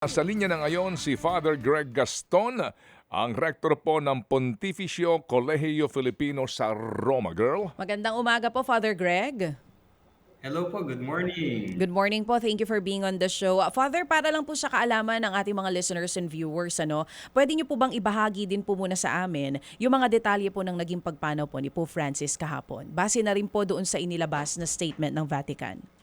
Sa linya na ngayon si Father Greg Gaston, ang rektor po ng Pontificio Colegio Filipino sa Roma, girl. Magandang umaga po, Father Greg. Hello po, good morning. Good morning po. Thank you for being on the show. Father, para lang po sa kaalaman ng ating mga listeners and viewers, ano, pwede niyo po bang ibahagi din po muna sa amin yung mga detalye po ng naging pagpanaw po ni Pope Francis kahapon? Base na rin po doon sa inilabas na statement ng Vatican.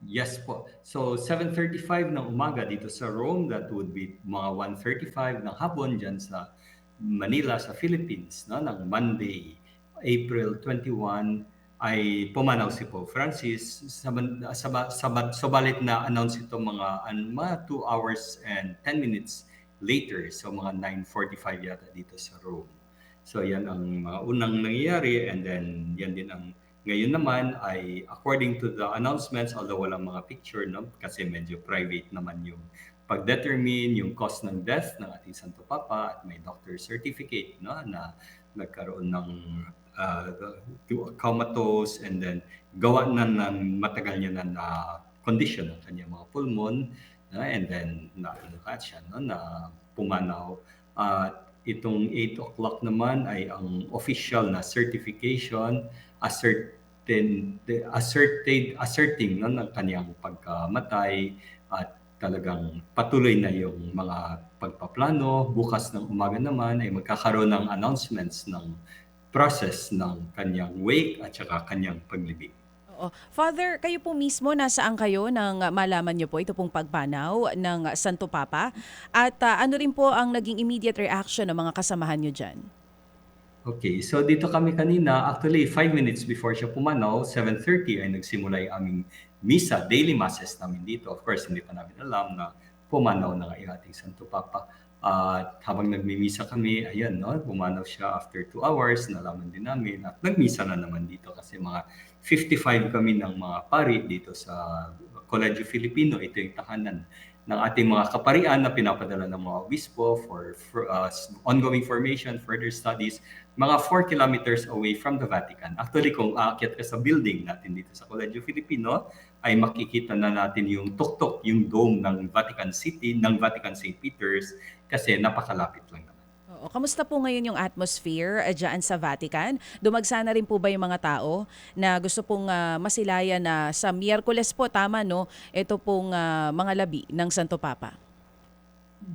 Yes po. So 7.35 ng umaga dito sa Rome, that would be mga 1.35 ng hapon dyan sa Manila, sa Philippines, no? ng Monday, April 21, ay pumanaw si Pope Francis. Saban- Saba, sabat, subalit na announce ito mga, an- mga 2 hours and 10 minutes later. So mga 9.45 yata dito sa Rome. So yan ang mga unang nangyayari and then yan din ang ngayon naman ay according to the announcements, although walang mga picture, no? kasi medyo private naman yung pag-determine yung cause ng death ng ating Santo Papa at may doctor certificate no? na nagkaroon ng uh, comatose and then gawa na ng matagal niya na na condition ng kanyang mga pulmon no? and then na ano siya no? na pumanaw at itong 8 o'clock naman ay ang official na certification ascertain asserted asserting no, ng kanyang pagkamatay at talagang patuloy na yung mga pagpaplano. Bukas ng umaga naman ay magkakaroon ng announcements ng process ng kanyang wake at saka kanyang paglibing. Oo. Father, kayo po mismo nasaan kayo nang uh, malaman niyo po ito pong pagpanaw ng uh, Santo Papa? At uh, ano rin po ang naging immediate reaction ng mga kasamahan niyo dyan? Okay, so dito kami kanina, actually 5 minutes before siya pumanaw, 7.30 ay nagsimula yung aming misa, daily masses namin dito. Of course, hindi pa namin alam na pumanaw na ang ating Santo Papa. At habang nagmimisa kami, ayan, no, pumanaw siya after 2 hours, nalaman din namin. At nagmisa na naman dito kasi mga 55 kami ng mga pari dito sa Colegio Filipino. Ito yung tahanan ng ating mga kaparian na pinapadala ng mga obispo for, for uh, ongoing formation, further studies, mga 4 kilometers away from the Vatican. Actually, kung aakyat ka sa building natin dito sa Colegio Filipino, ay makikita na natin yung tuktok, yung dome ng Vatican City, ng Vatican St. Peter's, kasi napakalapit lang. Oo. Kamusta po ngayon yung atmosphere uh, dyan sa Vatican? Dumagsa na rin po ba yung mga tao na gusto pong uh, masilayan na sa Miyerkules po, tama no? Ito pong uh, mga labi ng Santo Papa.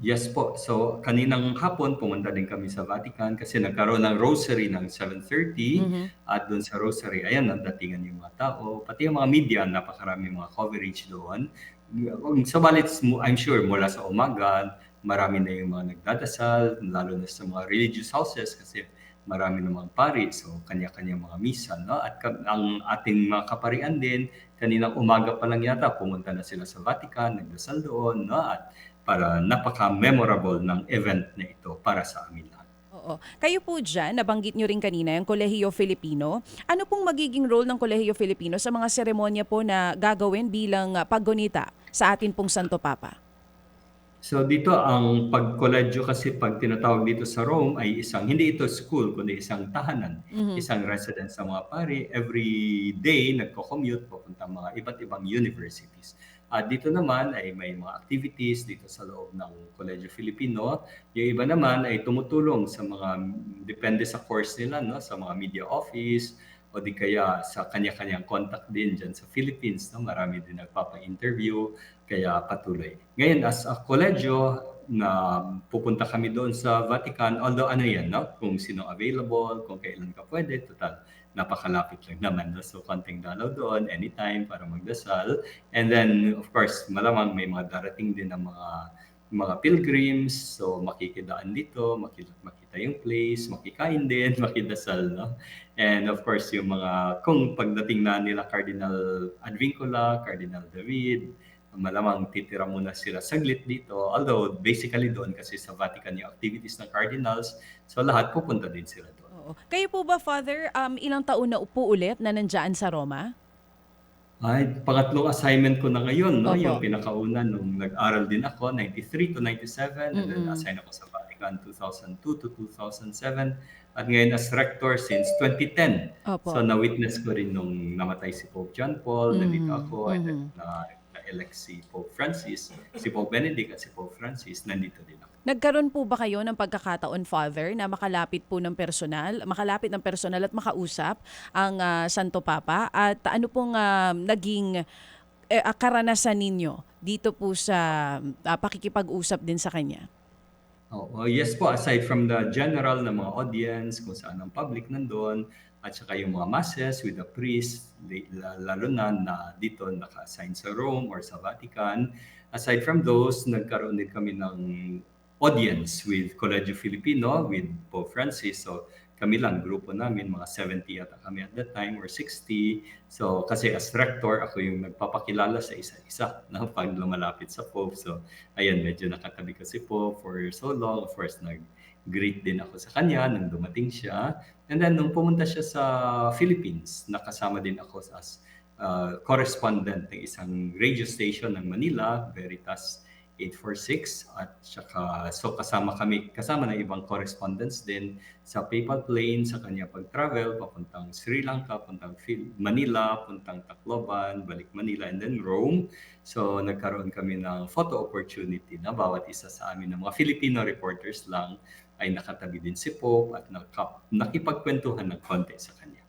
Yes po. So, kaninang hapon, pumunta din kami sa Vatican kasi nagkaroon ng rosary ng 7.30 Mhm. at doon sa rosary, ayan, nagdatingan yung mga tao. Pati yung mga media, napakarami mga coverage doon. Sabalit, I'm sure, mula sa umaga, marami na yung mga nagdadasal, lalo na sa mga religious houses kasi marami namang pari, so kanya-kanya mga misa. No? At ang ating mga kaparian din, kaninang umaga pa lang yata, pumunta na sila sa Vatican, nagdasal doon, no? at para napaka-memorable ng event na ito para sa amin lahat. Oo. Kayo po dyan, nabanggit nyo rin kanina, yung Kolehiyo Filipino. Ano pong magiging role ng Kolehiyo Filipino sa mga seremonya po na gagawin bilang uh, paggunita sa atin pong Santo Papa? So dito ang pagkoledyo kasi pag tinatawag dito sa Rome ay isang hindi ito school kundi isang tahanan, Mhm. isang residence sa mga pari. Every day nagko-commute papunta mga iba't ibang universities. At dito naman ay may mga activities dito sa loob ng Koledyo Filipino. Yung iba naman ay tumutulong sa mga depende sa course nila no sa mga media office o di kaya sa kanya-kanyang contact din dyan sa Philippines. No? Marami din nagpapa-interview, kaya patuloy. Ngayon, as a koledyo, na pupunta kami doon sa Vatican, although ano yan, no? kung sino available, kung kailan ka pwede, total, napakalapit lang naman. No? So, konting dalaw doon, anytime para magdasal. And then, of course, malamang may mga darating din ng mga mga pilgrims, so makikidaan dito, makita, makita yung place, makikain din, makidasal, no? And of course, yung mga, kung pagdating na nila Cardinal Advincula, Cardinal David, malamang titira muna sila saglit dito. Although, basically doon kasi sa Vatican yung activities ng cardinals, so lahat pupunta din sila doon. Oo. Kayo po ba, Father, um, ilang taon na upo ulit na nandyan sa Roma? Ay, pangatlong assignment ko na ngayon, no? Opo. Yung pinakauna nung nag-aral din ako, 93 to 97, and then Mm-mm. assign ako sa Vatican 2002 to 2007, at ngayon as rector since 2010. Opo. So na-witness ko rin nung namatay si Pope John Paul, Mhm, nandito ako, and then mhm. na, elect si Pope Francis, si Pope Benedict at si Pope Francis, nandito din ako. Nagkaroon po ba kayo ng pagkakataon, Father, na makalapit po ng personal, makalapit ng personal at makausap ang ah, Santo Papa? At ano pong ah, naging eh, ah, karanasan ninyo dito po sa ah, pakikipag-usap din sa kanya? Oh, oh, yes po, aside from the general na mga audience, kung saan ang public nandun, at saka yung mga masses with the priest, lalo na na dito naka-assign sa Rome or sa Vatican. Aside from those, nagkaroon din kami ng audience with Colegio Filipino, with Pope Francis. So kami lang, grupo namin, mga 70 ata kami at that time or 60. So kasi as rector, ako yung nagpapakilala sa isa-isa na pag lumalapit sa Pope. So ayan, medyo nakatabi ko si Pope for so long. Of course, nag-greet din ako sa kanya nung dumating siya. And then nung pumunta siya sa Philippines, nakasama din ako as uh, correspondent ng isang radio station ng Manila, Veritas 846 at saka so kasama kami kasama ng ibang correspondents din sa PayPal plane sa kanya pag-travel papuntang Sri Lanka, puntang Manila, puntang Tacloban, balik Manila and then Rome. So nagkaroon kami ng photo opportunity na bawat isa sa amin ng mga Filipino reporters lang ay nakatabi din si Pope at nakipagkwentuhan ng konti sa kanya.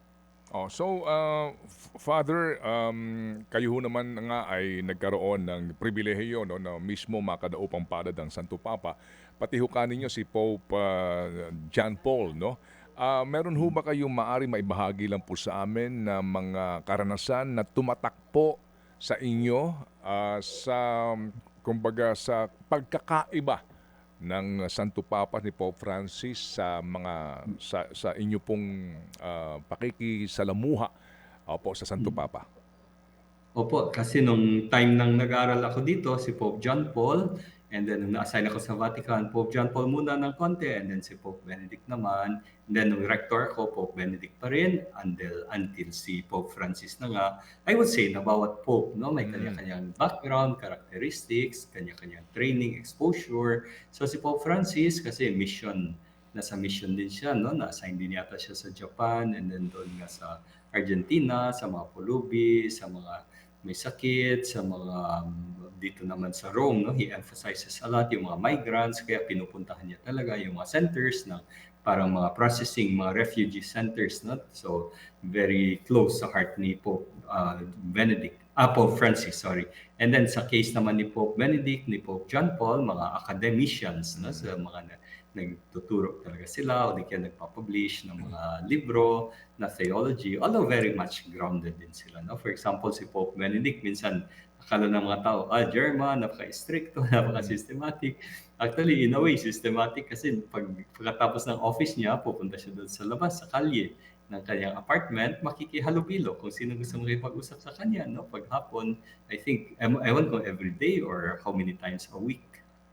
Oh, so uh, Father, um, kayo ho naman nga ay nagkaroon ng pribilehiyo no, na mismo makadaupang palad ang Santo Papa. Pati ho kaninyo si Pope uh, John Paul, no? Ah, meron ho ba kayong maari maibahagi lang po sa amin na mga karanasan na tumatak po sa inyo ah, sa kumbaga sa pagkakaiba ng Santo Papa ni Pope Francis sa mga sa, sa inyo pong ah, pakikisalamuha opo sa Santo Papa. Opo, kasi nung time nang nag-aral ako dito, si Pope John Paul, and then nung na-assign ako sa Vatican, Pope John Paul muna ng konti, and then si Pope Benedict naman. And then nung rector ako, Pope Benedict pa rin, until, until si Pope Francis na nga. I would say na bawat Pope, no, may kanya-kanyang background, characteristics, kanya-kanyang training, exposure. So si Pope Francis, kasi mission, nasa mission din siya, no? Na-assign din yata siya sa Japan, and then doon nga sa Argentina, sa mga pulubi, sa mga may sakit, sa mga um, dito naman sa Rome, no? he emphasizes a lot yung mga migrants, kaya pinupuntahan niya talaga yung mga centers ng parang mga processing, mga refugee centers. No? So, very close sa heart ni Pope uh, Benedict, ah, Pope Francis, sorry. And then sa case naman ni Pope Benedict, ni Pope John Paul, mga academicians, no? sa mga na, nagtuturo talaga sila o di kaya nagpapublish ng mga libro na theology, although very much grounded din sila. No? For example, si Pope Benedict, minsan akala ng mga tao, ah, German, napaka-stricto, napaka-systematic. Actually, in a way, systematic kasi pag, pagkatapos ng office niya, pupunta siya doon sa labas, sa kalye ng kanyang apartment, makikihalubilo kung sino gusto makipag-usap sa kanya. No? Pag hapon, I think, ewan ko every day or how many times a week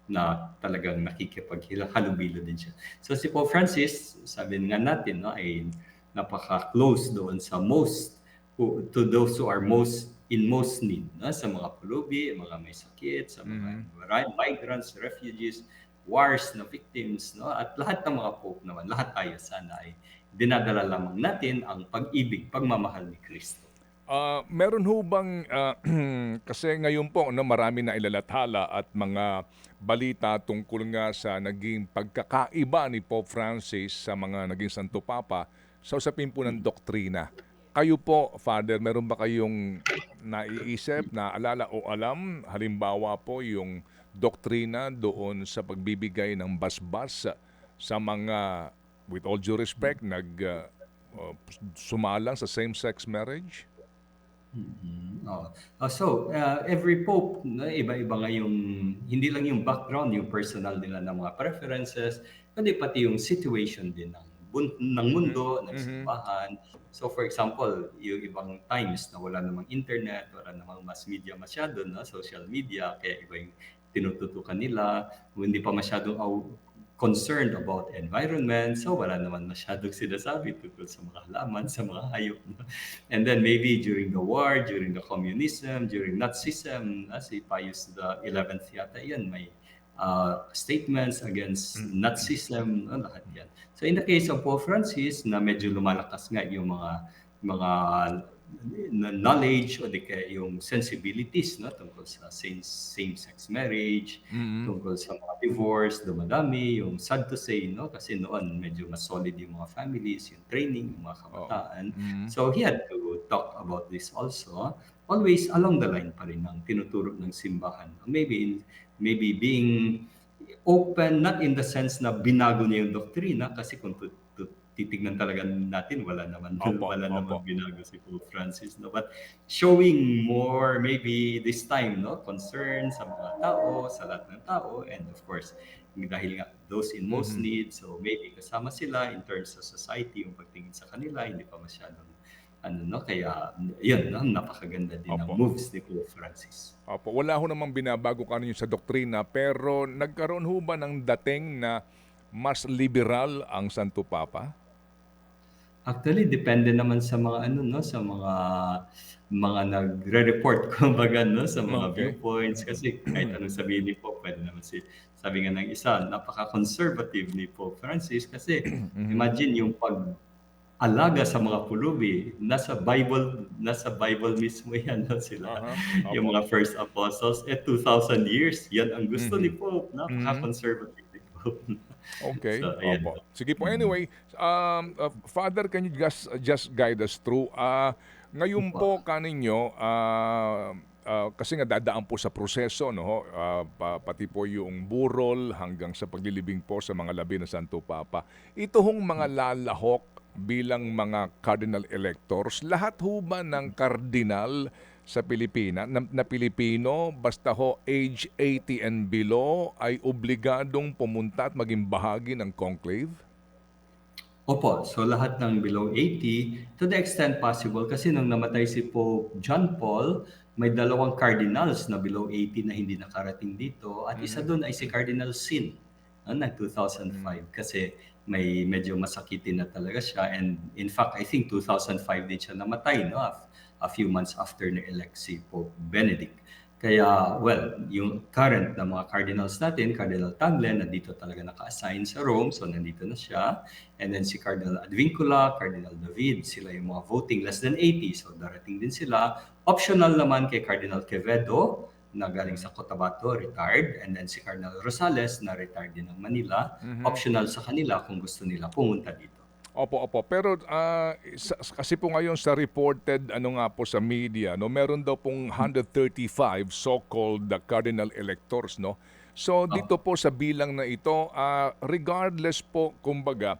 na talagang nakikipaghalubilo din siya. So si Pope Francis, sabi nga natin, no, ay napaka-close doon sa most, who, to those who are most in most need, no? sa mga pulubi, mga may sakit, sa mga mara- migrants, refugees, wars na victims, no? at lahat ng mga Pope naman, lahat tayo sana ay dinadala lamang natin ang pag-ibig, pagmamahal ni Kristo. Ah, meron ho bang ah, kasi ngayon po no marami na ilalathala at mga balita tungkol nga sa naging pagkakaiba ni Pope Francis sa mga naging Santo Papa sa usapin po ng doktrina. Kayo po, Father, meron ba kayong naiisip, naalala o alam, halimbawa po yung doktrina doon sa pagbibigay ng basbas sa, sa mga, with all due respect, nag ah, uh, sumalang sa same-sex marriage? Oh. Ah, so, uh, every pope, no, iba-iba nga yung, hindi lang yung background, yung personal nila ng mga preferences, kundi pati yung situation din ng, bun- ng mundo, ng simbahan. So, for example, yung ibang times na wala namang internet, wala namang mass media masyado, no, social media, kaya iba yung tinututukan nila, hindi pa masyadong concerned about environment, so wala naman masyadong sinasabi tungkol sa mga halaman, sa mga hayop. And then maybe during the war, during the communism, during Nazism, uh, si Pius the 11th yata yan, may uh, statements against Nazism, no, lahat yan. So in the case of Pope Francis, na medyo lumalakas nga yung mga mga knowledge o di kaya yung sensibilities no tungkol sa same same sex marriage Mhm. tungkol sa mga divorce dumadami yung sad to say no kasi noon medyo mas solid yung mga families yung training yung mga kabataan Mhm. so he had to talk about this also always along the line pa rin ng tinuturo ng simbahan maybe maybe being open not in the sense na binago niya yung doktrina kasi kung titignan talaga natin wala naman Opo, wala opo. naman binago si Pope Francis no but showing more maybe this time no concern sa mga tao sa lahat ng tao and of course dahil nga those in most Mhm. need so maybe kasama sila in terms of society yung pagtingin sa kanila hindi pa masyadong ano no kaya yun no napakaganda din ng Opo. moves ni Pope Francis Opo, wala ho namang binabago ka sa doktrina pero nagkaroon ho ba ng dating na mas liberal ang Santo Papa? Actually, depende naman sa mga ano no, sa mga mga nagre-report kumbaga no sa mga Okay. viewpoints kasi kahit anong sabihin ni Pope, pwede naman si sabi nga ng isa, napaka-conservative ni Pope Francis kasi imagine yung pag alaga sa mga pulubi, nasa Bible, nasa Bible mismo yan no, sila. Aha, Yung opo. mga first apostles, eh 2,000 years, yan ang gusto Mhm. ni Pope, napaka-conservative Okay. So, ayan Opo. po. Sige po. Anyway, um, uh, Father, can you just just guide us through? Ah, ngayon po kaninyo, ah, ah, kasi nga dadaan po sa proseso, no? pa- pati po yung burol hanggang sa paglilibing po sa mga labi ng Santo Papa. Ito hong mga lalahok bilang mga cardinal electors, lahat ho ba ng cardinal sa Pilipinas, na, na Pilipino, basta ho age 80 and below, ay obligadong pumunta at maging bahagi ng conclave? Opo, so lahat ng below 80 to the extent possible kasi nung namatay si Pope John Paul, may dalawang cardinals na below 80 na hindi nakarating dito at isa doon ay si Cardinal Sin no, na 2005 kasi may medyo masakitin na talaga siya and in fact I think 2005 din siya namatay no a, few months after na elect si Pope Benedict. Kaya, well, yung current na mga cardinals natin, Cardinal Tagle, nandito talaga naka-assign sa Rome, so nandito na siya. And then si Cardinal Advincula, Cardinal David, sila yung mga voting less than 80, so darating din sila. Optional naman kay Cardinal Quevedo, na galing sa Cotabato, retired. And then si Cardinal Rosales, na retired din ng Manila. Mhm. Optional sa kanila kung gusto nila pumunta dito. Opo, opo. Pero ah, sa- kasi po ngayon sa reported ano nga po sa media, no, meron daw pong 135 so-called the cardinal electors, no. So dito po sa bilang na ito, ah, regardless po kumbaga,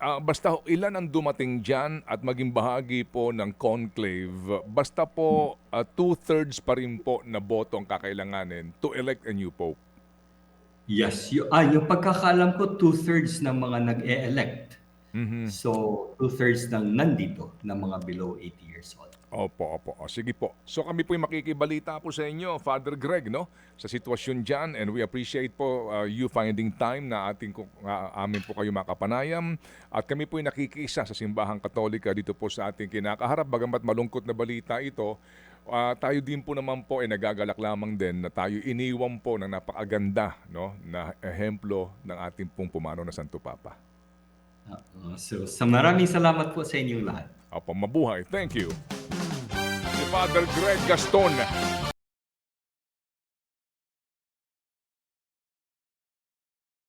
ah, basta ilan ang dumating diyan at maging bahagi po ng conclave, basta po ah, two-thirds pa rin po na boto ang kakailanganin to elect a new pope. Yes, yung, ah, yung pagkakaalam ko, two-thirds ng mga nag-e-elect. Mhm. So, two-thirds ng nandito na mga below 80 years old. Opo, opo. O, sige po. So kami po yung makikibalita po sa inyo, Father Greg, no? Sa sitwasyon dyan and we appreciate po uh, you finding time na ating nga- amin po kayo makapanayam at kami po yung nakikisa sa Simbahang Katolika dito po sa ating kinakaharap. Bagamat malungkot na balita ito, ah, tayo din po naman po ay nagagalak lamang din na tayo iniwan po ng napakaganda no, na ehemplo ng ating pong pumanaw na Santo Papa. Uh, so, sa maraming salamat po sa inyong lahat. Opo, mabuhay. Thank you. Father Greg Gaston,